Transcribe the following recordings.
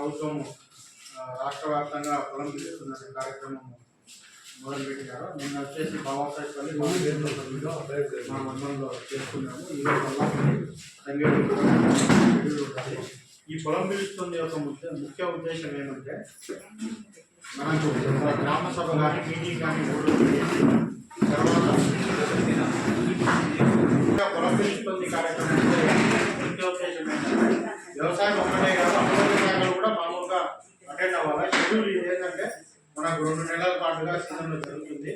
ప్రభుత్వం రాష్ట్ర వ్యాప్తంగా పొలం పిలుస్తున్న కార్యక్రమం మొదలుపెట్టారు నిన్న వచ్చేసి బాబాసాహెబ్ మా మా మండలంలో చేసుకున్నాము ఈ రోజు ఈ పొలం పిలుస్తుంది యొక్క ముఖ్య ఉద్దేశం ఏంటంటే మనకు గ్రామ సభ కానీ మీటింగ్ కానీ తర్వాత ఇంకా పొలం పిలుస్తుంది కార్యక్రమం ముఖ్య ఉద్దేశం ఏంటంటే వ్యవసాయం ఒక్కటే కాదు అభివృద్ధి శాఖలు కూడా మామూలుగా అటెండ్ అవ్వాలి షెడ్యూల్ ఇది ఏంటంటే మనకు రెండు నెలల పాటుగా సీజన్లో జరుగుతుంది.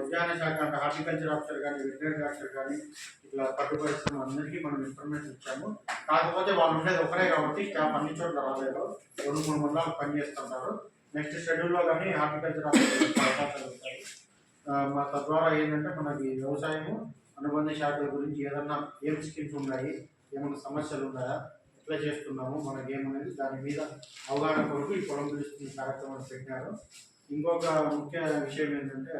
ఉద్యాన శాఖ అంటే హార్టికల్చర్ ఆఫీసర్ కానీ వెటనరీ డాక్టర్ కానీ ఇట్లా పట్టు పరిశ్రమ అందరికీ మనం ఇన్ఫర్మేషన్ ఇచ్చాము. కాకపోతే వాళ్ళు ఉండేది ఒకరే కాబట్టి స్టాఫ్ అన్ని చోట్ల రాలేదు. రెండు మూడు మండలాలు పనిచేస్తుంటారు నెక్స్ట్ షెడ్యూల్లో కానీ హార్టికల్చర్ ఆఫీసర్ అవకాశాలు ఉంటాయి. మా తద్వారా ఏంటంటే మనకి వ్యవసాయము అనుబంధ శాఖల గురించి ఏదన్నా ఏం స్కీమ్స్ ఉన్నాయి ఏమైనా సమస్యలు ఉన్నాయా ఎట్లా చేస్తున్నాము మనకి ఏమనేది దాని మీద అవగాహన కొరకు ఈ పొలం పిలుస్తున్న కార్యక్రమాన్ని పెట్టినారు. ఇంకొక ముఖ్య విషయం ఏంటంటే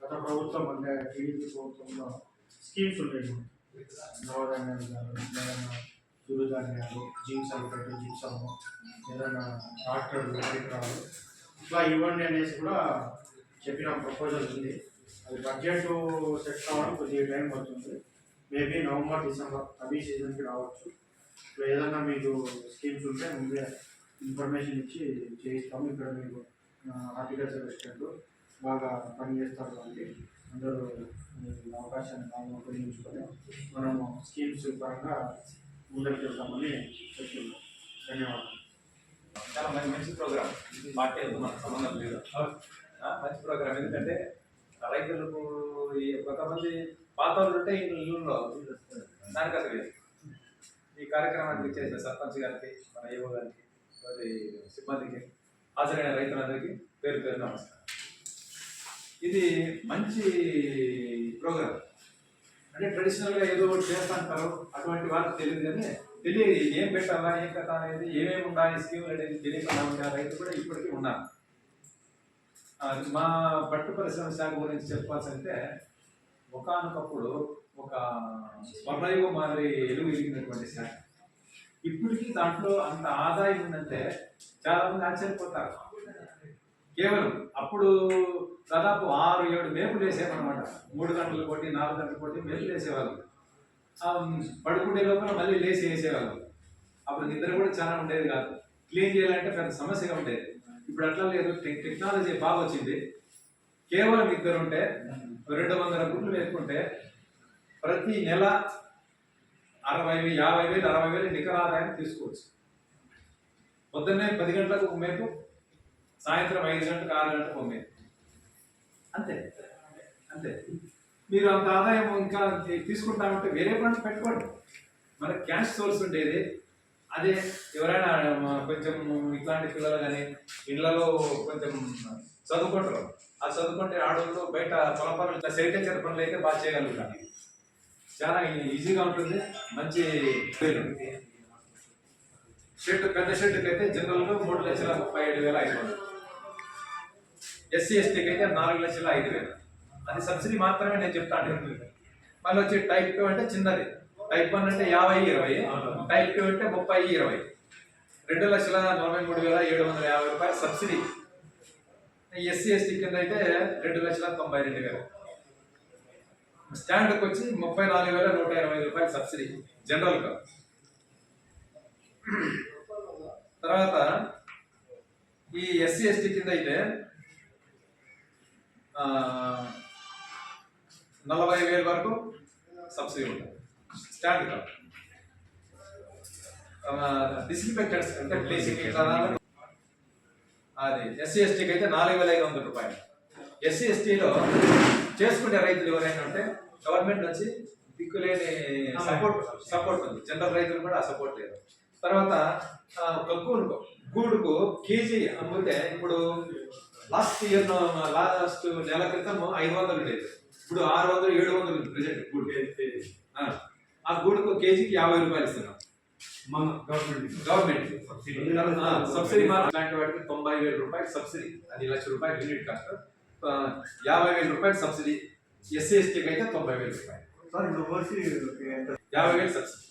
గత ప్రభుత్వం అంటే టీడీపీ ప్రభుత్వంలో స్కీమ్స్ ఉండేవి నవధాన్యాలు కానీ ఏదైనా చిరుధాన్యాలు జీన్సాలు పెట్టి జీన్సాము ఏదైనా ట్రాక్టర్లు పరికరాలు ఇట్లా ఇవ్వండి అనేసి కూడా చెప్పిన ప్రపోజల్ ఉంది. అది బడ్జెట్ సెట్ కావడం కొద్దిగా టైం పడుతుంది. మేబీ నవంబర్ డిసెంబర్ రబీ సీజన్కి రావచ్చు. ఇట్లా ఏదైనా మీకు స్కీమ్స్ ఉంటే ముందే ఇన్ఫర్మేషన్ ఇచ్చి చేయిస్తాము. ఇక్కడ మీకు హార్టికల్చర్ రెస్టారెంట్ బాగా పనిచేస్తారు కాబట్టి అందరూ ఈ అవకాశాన్ని బాగా ఉపయోగించుకొని మనము స్కీమ్స్ పరంగా ముందరికి వెళ్తామని చెప్తున్నాం. ధన్యవాదాలు. చాలా మంచి మంచి ప్రోగ్రామ్. పార్టీ మనకు సంబంధం లేదు. ఆ, మంచి ప్రోగ్రామ్. ఎందుకంటే రైతులకు ఈ కొంతమంది పాత వాళ్ళు ఉంటే ఇల్లు ఇల్లులో దానికి అది లేదు. ఈ కార్యక్రమానికి చేసిన సర్పంచ్ గారికి మన ఏవో గారికి మరి సిబ్బందికి. హాజరైన రైతులందరికీ పేరు పేరు నమస్కారం. ఇది మంచి ప్రోగ్రామ్ అంటే ట్రెడిషనల్గా ఏదో ఒకటి చేస్తుంటారు. అటువంటి వాళ్ళకి తెలియదు. కానీ తెలియదు ఏం పెట్టాలా ఏం కథ అనేది ఏమేమి ఉండాలి స్కీములు అనేది తెలియకుండా ఉండే రైతు కూడా ఇప్పటికీ ఉన్నారు. మా పట్టు పరిశ్రమ శాఖ గురించి చెప్పాల్సంటే ఒకనొకప్పుడు ఒక స్వర్ణయుగ మాదిరి ఎలుగు ఇరిగినటువంటి శాఖ. ఇప్పటికీ దాంట్లో అంత ఆదాయం ఉందంటే చాలా మంది ఆశ్చర్యపోతారు. కేవలం అప్పుడు దాదాపు ఆరు ఏడు మేపులు వేసేవన్నమాట మూడు గంటలు కొట్టి నాలుగు గంటలు కొట్టి మేపులు వేసేవాళ్ళం. పడుకునే లోపల మళ్ళీ లేచి వేసేవాళ్ళం. అప్పుడు నిద్ర కూడా చాలా ఉండేది కాదు. క్లీన్ చేయాలంటే పెద్ద సమస్యగా ఉండేది. ఇప్పుడు అట్లా లేదు. టెక్నాలజీ బాగా వచ్చింది. కేవలం ఇద్దరు ఉంటే రెండు వందల గుడ్లు వేసుకుంటే ప్రతి నెల అరవై వేలు యాభై వేలు అరవై వేలు నికర ఆదాయం తీసుకోవచ్చు. పొద్దున్నే పది గంటలకు ఒక మేపు సాయంత్రం ఐదు గంటలకు ఆరు గంటలకు ఒక మేపు. అంతే అంతే. మీరు అంత ఆదాయం ఇంకా తీసుకుంటామంటే వేరే పని పెట్టుకోండి. మన క్యాష్ సోర్స్ ఉండేది. అదే ఎవరైనా కొంచెం ఇట్లాంటి పిల్లలు కానీ ఇళ్ళలో కొంచెం చదువుకుంటారు. ఆ చదువుకుంటే ఆడవాళ్ళు బయట పొలం పనులు సెరికల్చర్ పనులు అయితే బాగా చేయగలుగుతారు. చాలా ఈజీగా ఉంటుంది. మంచి పేరు. షెడ్ పెద్ద షెడ్కి అయితే జనరల్గా మూడు లక్షల ముప్పై ఏడు వేల ఐదు వందలు. ఎస్సీ ఎస్టీకి అయితే నాలుగు లక్షల ఐదు వేలు. అది సబ్సిడీ మాత్రమే నేను చెప్తాను మళ్ళీ వచ్చి టైప్ టూ అంటే చిన్నది. టైప్ వన్ అంటే యాభై ఇరవై. టైప్ టూ అంటే ముప్పై ఇరవై. రెండు లక్షల నలభై మూడు వేల ఏడు వందల యాభై రూపాయలు సబ్సిడీ. ఎస్సీ ఎస్టీ కింద అయితే రెండు లక్షల తొంభై రెండు వేలు. స్టాండ్కి వచ్చి ముప్పై నాలుగు వేల నూట ఇరవై ఐదు రూపాయలు సబ్సిడీ జనరల్గా తర్వాత ఈ ఎస్సీ ఎస్టీ కింద అయితే నలభై వేల వరకు సబ్సిడీ ఉంటుంది. స్టాండ్ కాదు అంటే బ్లీచింగ్ అది ఎస్సీ ఎస్టీకి అయితే నాలుగు వేల ఐదు వందల రూపాయలు. ఎస్సీ ఎస్టీలో చేసుకునే రైతులు ఎవరైనా ఉంటే గవర్నమెంట్ నుంచి దిక్కులేని సపోర్ట్ సపోర్ట్ ఉంది. జనరల్ రైతులు కూడా ఆ సపోర్ట్ లేదు. తర్వాత ఒక గూడుకు కేజీ అమ్మితే ఇప్పుడు లాస్ట్ ఇయర్ లాస్ట్ నెల క్రితం ఐదు వందలు ఉండేది. ఇప్పుడు ఆరు వందలు ఏడు వందలు ఉంది ప్రజెంట్ గూడు ఆ, గూడుకు కేజీకి యాభై రూపాయలు ఇస్తున్నాం. మన గవర్నమెంట్ గవర్నమెంట్ సబ్సిడీ ఇలాంటి వాటికి తొంభై వేల రూపాయలు సబ్సిడీ అది లక్ష రూపాయలు యూనిట్ కాస్ట్ యాభై వేల రూపాయలు సబ్సిడీ. ఎస్సీ ఎస్టీకి అయితే తొంభై వేల రూపాయలు. యాభై వేలు సబ్సిడీ.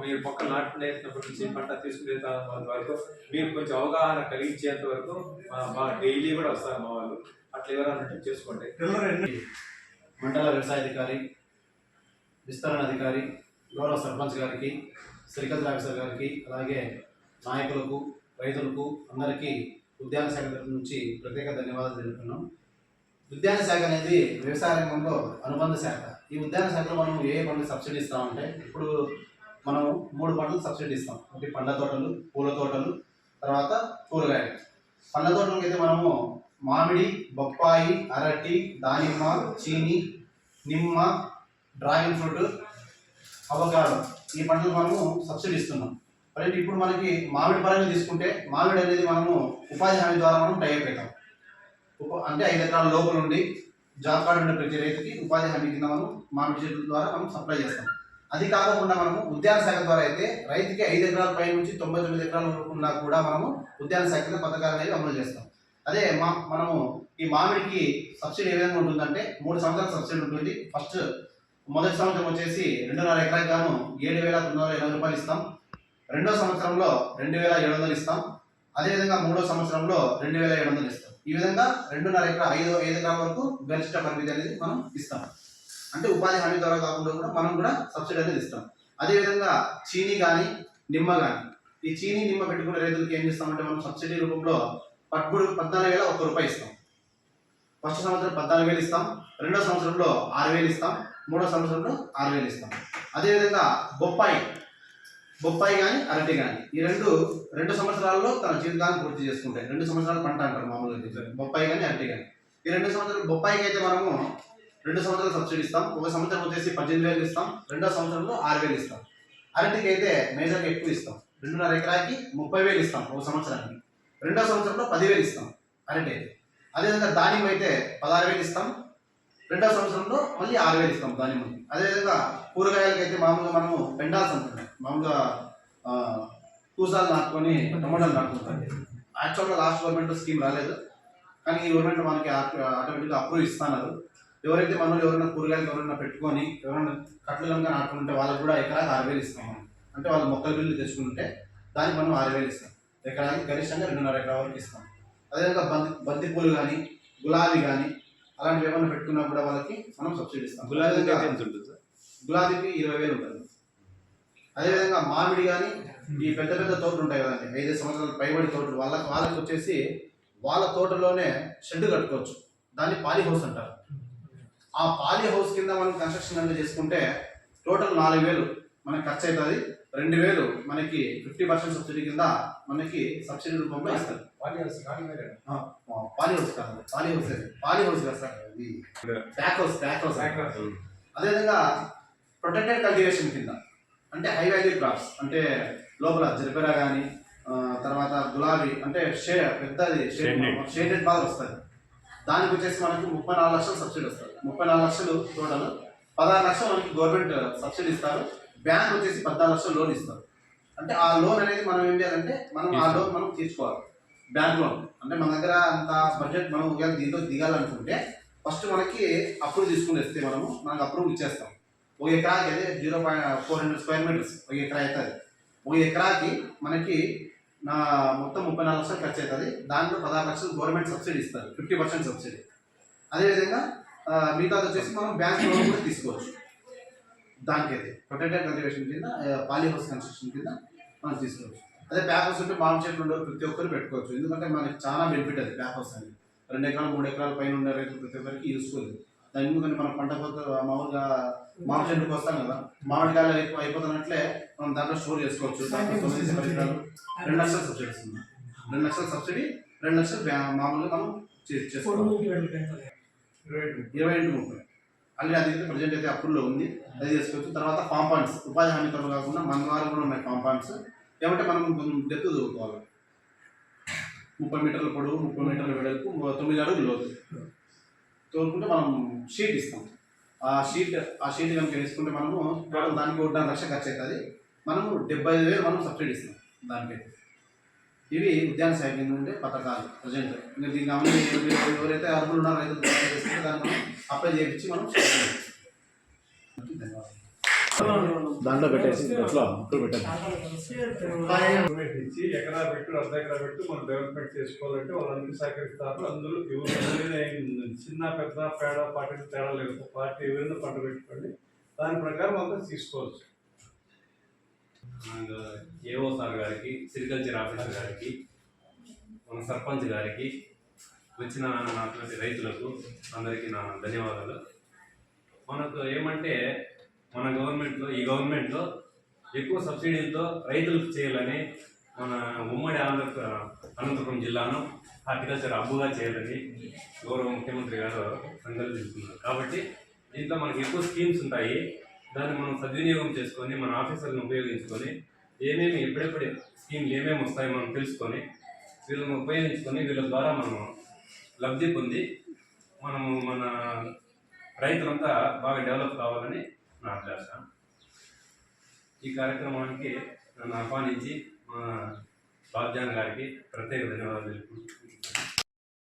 మీరు మొక్కలు నాటుకునేటప్పటి నుంచి పంట తీసుకునే వరకు మీరు కొంచెం అవగాహన కలిగించేంత వరకు మా- మా డైలీ కూడా వస్తారు మా వాళ్ళు. అట్లా ఎవరన్నట్టు చేసుకోండి. మండల వ్యవసాయ అధికారి విస్తరణ అధికారి గౌరవ సర్పంచ్ గారికి శ్రీకాంత్ ఆఫీసర్ గారికి అలాగే నాయకులకు రైతులకు అందరికీ ఉద్యాన శాఖ తరఫు నుంచి ప్రత్యేక ధన్యవాదాలు తెలుపుతున్నాం. ఉద్యాన శాఖ అనేది వ్యవసాయ రంగంలో అనుబంధ శాఖ. ఈ ఉద్యాన శాఖలో మనం ఏ పంటలు సబ్సిడీ ఇస్తామంటే ఇప్పుడు మనం మూడు పంటలు సబ్సిడీ ఇస్తాం. ఒకటి పండ్ల తోటలు పూల తోటలు తర్వాత కూరగాయలు. పండ్ల తోటలకు అయితే మనము మామిడి బొప్పాయి అరటి దానిమ్మ చీని నిమ్మ డ్రాగన్ ఫ్రూట్ అవకాడో ఈ పంటలు మనము సబ్సిడీ ఇస్తున్నాం. మరి ఇప్పుడు మనకి మామిడి పరంగా తీసుకుంటే మామిడి అనేది మనము ఉపాధి హామీ ద్వారా మనం టైప్ అవుతాం అంటే ఐదు ఎకరాల లోపల ఉండి జాబ్ కార్డు ఉండే ప్రతి రైతుకి ఉపాధి హామీ కింద మనం మామిడి చెట్ల ద్వారా మనం సప్లై చేస్తాం. అది కాకుండా మనము ఉద్యాన శాఖ ద్వారా అయితే రైతుకి ఐదు ఎకరాల పై నుంచి తొంభై తొమ్మిది ఎకరాల వరకు ఉన్నా కూడా మనము ఉద్యాన శాఖ కింద పథకాలు అనేవి అమలు చేస్తాం. అదే మా మనము ఈ మామిడికి సబ్సిడీ ఏ విధంగా ఉంటుందంటే మూడు సంవత్సరాల సబ్సిడీ ఉంటుంది. ఫస్ట్ మొదటి సంవత్సరం వచ్చేసి రెండున్నర ఎకరాకి గాను ఏడు వేల తొమ్మిది వందల ఇరవై రూపాయలు ఇస్తాం. రెండో సంవత్సరంలో రెండు వేల ఏడు వందలు ఇస్తాం. అదేవిధంగా మూడో సంవత్సరంలో రెండు వేల ఏడు వందలు ఇస్తాం. ఈ విధంగా రెండున్నర ఎకరా ఐదు ఐదు ఎకరాల వరకు గరిష్ట పరిమితి అనేది మనం ఇస్తాం. అంటే ఉపాధి హామీ ద్వారా కాకుండా కూడా మనం కూడా సబ్సిడీ అనేది ఇస్తాం. అదేవిధంగా చీని కానీ నిమ్మ కానీ ఈ చీని నిమ్మ పెట్టుకునే రైతులకు ఏం చేస్తామంటే మనం సబ్సిడీ రూపంలో పద్మూడు పద్నాలుగు వేల ఒక్క రూపాయి ఇస్తాం. ఫస్ట్ సంవత్సరం పద్నాలుగు వేలు ఇస్తాం. రెండో సంవత్సరంలో ఆరు వేలు ఇస్తాం. మూడో సంవత్సరంలో ఆరు వేలు ఇస్తాం. అదేవిధంగా బొప్పాయి బొప్పాయి కానీ అరటి కానీ ఈ రెండు రెండు సంవత్సరాల్లో తన జీవితాన్ని పూర్తి చేసుకుంటాయి. రెండు సంవత్సరాలు పంట అంటారు మామూలుగా బొప్పాయి కానీ అరటి కానీ ఈ రెండు సంవత్సరాలు బొప్పాయికి అయితే మనము రెండు సంవత్సరాలు సబ్సిడీ ఇస్తాం. ఒక సంవత్సరం వచ్చేసి పద్దెనిమిది వేలు ఇస్తాం. రెండో సంవత్సరంలో ఆరు వేలు ఇస్తాం. అరటికి అయితే మేజర్గా ఎక్కువ ఇస్తాం. రెండున్నర ఎకరాకి ముప్పై వేలు ఇస్తాం ఒక సంవత్సరానికి. రెండో సంవత్సరంలో పదివేలు ఇస్తాం అరటి అయితే. అదేవిధంగా దానిమ్మ అయితే పదహారు వేలు ఇస్తాం. రెండో సంవత్సరంలో మళ్ళీ ఆరు వేలు ఇస్తాం అదేవిధంగా కూరగాయలకి అయితే మామూలుగా మనము పెండాల్సి అంటున్నాం మామూలుగా కూసాలు నాటుకొని టమాటాలు నాటుకుంటాం. యాక్చువల్గా లాస్ట్ గవర్నమెంట్ స్కీమ్ రాలేదు. కానీ ఈ గవర్నమెంట్ మనకి ఆటోమేటిక్గా అప్రూవ్ ఇస్తున్నారు. ఎవరైతే మనలో ఎవరైనా కూరగాయలు ఎవరైనా పెట్టుకొని ఎవరైనా కట్టలంగా కనుక నాటుకుంటే వాళ్ళకి కూడా ఎకరాకి ఆరు వేలు ఇస్తాం మనం. అంటే వాళ్ళు మొక్కల బిల్లు తెచ్చుకుంటే దానికి మనం ఆరు వేలు ఇస్తాం. ఎకరానికి గరిష్టంగా రెండున్నర ఎకరా వరకు ఇస్తాం. అదేవిధంగా బంతి బంతి పూలు కానీ గులాబీ కానీ అలాంటివి ఏమైనా పెట్టుకున్నా కూడా వాళ్ళకి మనం సబ్సిడీ ఇస్తాం. గులాబీ ఎంత ఉంటుంది సార్? గులాబీకి ఇరవై వేలు ఉంటుంది. అదేవిధంగా మామిడి కానీ ఈ పెద్ద పెద్ద తోటలు ఉంటాయి కదండి ఐదు సంవత్సరాల పైబడి తోటలు వాళ్ళకి వాళ్ళకి వచ్చేసి వాళ్ళ తోటలోనే షెడ్ కట్టుకోవచ్చు. దాన్ని పాలీ హౌస్ అంటారు. ఆ పాలీ హౌస్ కింద మనం కన్స్ట్రక్షన్ అనేది చేసుకుంటే టోటల్ నాలుగు వేలు మనకి ఖర్చు అవుతుంది. రెండు వేలు మనకి ఫిఫ్టీ పర్సెంట్ సబ్సిడీ కింద మనకి సబ్సిడీ రూపంలో ఇస్తారు. పాలీ హౌస్ కాదు పాలీ హౌస్. పాలీ హౌస్ కాదు సార్ ఇది. Pack house pack house. అదేవిధంగా ప్రొటెక్టెడ్ కల్టివేషన్ కింద అంటే హై వాల్యూ క్రాప్స్ అంటే లోపల జరిపెరా కానీ తర్వాత గులాబీ అంటే షే పెద్దది షేడెడ్ బాగా వస్తుంది దానికి వచ్చేసి మనకి ముప్పై నాలుగు లక్షలు సబ్సిడీ వస్తుంది. ముప్పై నాలుగు లక్షలు టోటల్. పదహారు లక్షలు మనకి గవర్నమెంట్ సబ్సిడీ ఇస్తారు. బ్యాంక్ వచ్చేసి పద్నాలుగు లక్షలు లోన్ ఇస్తారు. అంటే ఆ లోన్ అనేది మనం ఏం చేయాలంటే మనం ఆ లోన్ మనం తీర్చుకోవాలి బ్యాంక్ లోన్. అంటే మన దగ్గర అంత బడ్జెట్ మనం ఒకవేళ దీంట్లో దిగాలనుకుంటే ఫస్ట్ మనకి అప్రూవ్ తీసుకుని వస్తే మనము మనకు అప్రూవ్ ఇచ్చేస్తాం. ఒక ఎకరాకి అదే zero point four hundred square metres ఒక ఎకరా అవుతుంది. ఒక ఎకరాకి మనకి నా మొత్తం ముప్పై నాలుగు లక్షలు ఖర్చు అవుతుంది. దాంట్లో పదహారు లక్షలు గవర్నమెంట్ సబ్సిడీ ఇస్తారు. Fifty percent subsidy. అదేవిధంగా మిగతాది వచ్చేసి మనం బ్యాంక్ లోన్ కూడా తీసుకోవచ్చు. దానికైతే ప్రొటెక్టెడ్ కల్టివేషన్ కింద పాలీ హౌస్ కన్స్ట్రక్షన్ కింద మనం తీసుకోవచ్చు. అదే ప్యాక్ హౌస్ ఉంటే మామిడి చెట్లు ఉండవు ప్రతి ఒక్కరు పెట్టుకోవచ్చు. ఎందుకంటే మనకి చాలా బెనిఫిట్ అది ప్యాక్ హౌస్ అనేది. రెండు ఎకరాలు మూడు ఎకరాల పైన ఉండే రైతులు ప్రతి ఒక్కరికి యూస్ఫుల్ దాని ఎందుకంటే మనం పంట పోతే మామూలుగా మామిడి చెట్టుకు వస్తాం కదా మామిడికాయలు అయిపో అయిపోతున్నట్లే మనం దాంట్లో స్టోర్ చేసుకోవచ్చు. దాంట్లో పరికరాలు రెండు లక్షలు సబ్సిడీ వస్తుంది. రెండు లక్షల సబ్సిడీ రెండు లక్షలు మామూలుగా మనం చేసుకోవాలి ఇరవై ఇంటూ ముప్పై. అల్లి అది అయితే ప్రజెంట్ అయితే అప్పుల్లో ఉంది. అది చేసుకోవచ్చు తర్వాత కాంపౌండ్స్ ఉపాధి హామీ పనులు కాకుండా మన ద్వారా కూడా ఉన్నాయి కాంపౌండ్స్ ఏమంటే మనం కొంచెం డెప్త్ చదువుకోవాలి. ముప్పై మీటర్ల పొడవు ముప్పై మీటర్ల వెడల్పు తొమ్మిది అడుగులు లోతు. తోలుకుంటే మనం షీట్ ఇస్తాం. ఆ షీట్ ఆ షీట్ కనుక వేసుకుంటే మనము దానికి ఒకటి లక్ష ఖర్చు అవుతుంది. మనము డెబ్బై ఐదు వేలు మనం సబ్సిడీ ఇస్తాం దానికైతే ఇవి ఉద్యాన శాఖ కింద ఉండే పథకాలు ప్రజెంట్. ఇంకా దీన్ని అమలు మీరు ఎవరైతే అర్హులు ఉన్నారో రైతులు అప్లై చేసుకుంటే దాన్ని మనం అప్లై చేయించి మనం ధన్యవాదాలు దాంట్లో పెట్టేసి పెట్టండి గవర్నమెంట్ ఇచ్చి ఎకరా పెట్టు అర్ధ ఎకరా పెట్టు మనం డెవలప్మెంట్ చేసుకోవాలంటే వాళ్ళందరూ సహకరిస్తారు. ఎవరైనా చిన్న పెద్ద పేడ పార్టీ తేడా లేదు. పార్టీ ఎవరైనా పంట పెట్టుకోండి. దాని ప్రకారం అంతా తీసుకోవచ్చు. ఏఓ సార్ గారికి సిరికల్చర్ ఆఫీసర్ గారికి మన సర్పంచ్ గారికి వచ్చిన నాటువంటి రైతులకు అందరికీ నా ధన్యవాదాలు. మనకు ఏమంటే మన గవర్నమెంట్లో ఈ గవర్నమెంట్లో ఎక్కువ సబ్సిడీలతో రైతులకు చేయాలని మన ఉమ్మడి ఆంధ్ర అనంతపురం జిల్లాను హార్టికల్చర్ అబ్బుగా చేయాలని గౌరవ ముఖ్యమంత్రి గారు సంకల్పిస్తున్నారు కాబట్టి దీంట్లో మనకి ఎక్కువ స్కీమ్స్ ఉంటాయి. దాన్ని మనం సద్వినియోగం చేసుకొని మన ఆఫీసర్లను ఉపయోగించుకొని ఏమేమి ఎప్పుడెప్పుడు స్కీమ్లు ఏమేమి వస్తాయో మనం తెలుసుకొని వీళ్ళని ఉపయోగించుకొని వీళ్ళ ద్వారా మనం లబ్ధి పొంది మనము మన రైతులంతా బాగా డెవలప్ కావాలని నా అభిలాష. ఈ కార్యక్రమానికి నన్ను ఆహ్వానించి మా బాబ్జాన్ గారికి ప్రత్యేక ధన్యవాదాలు తెలుపుకుంటున్నాను.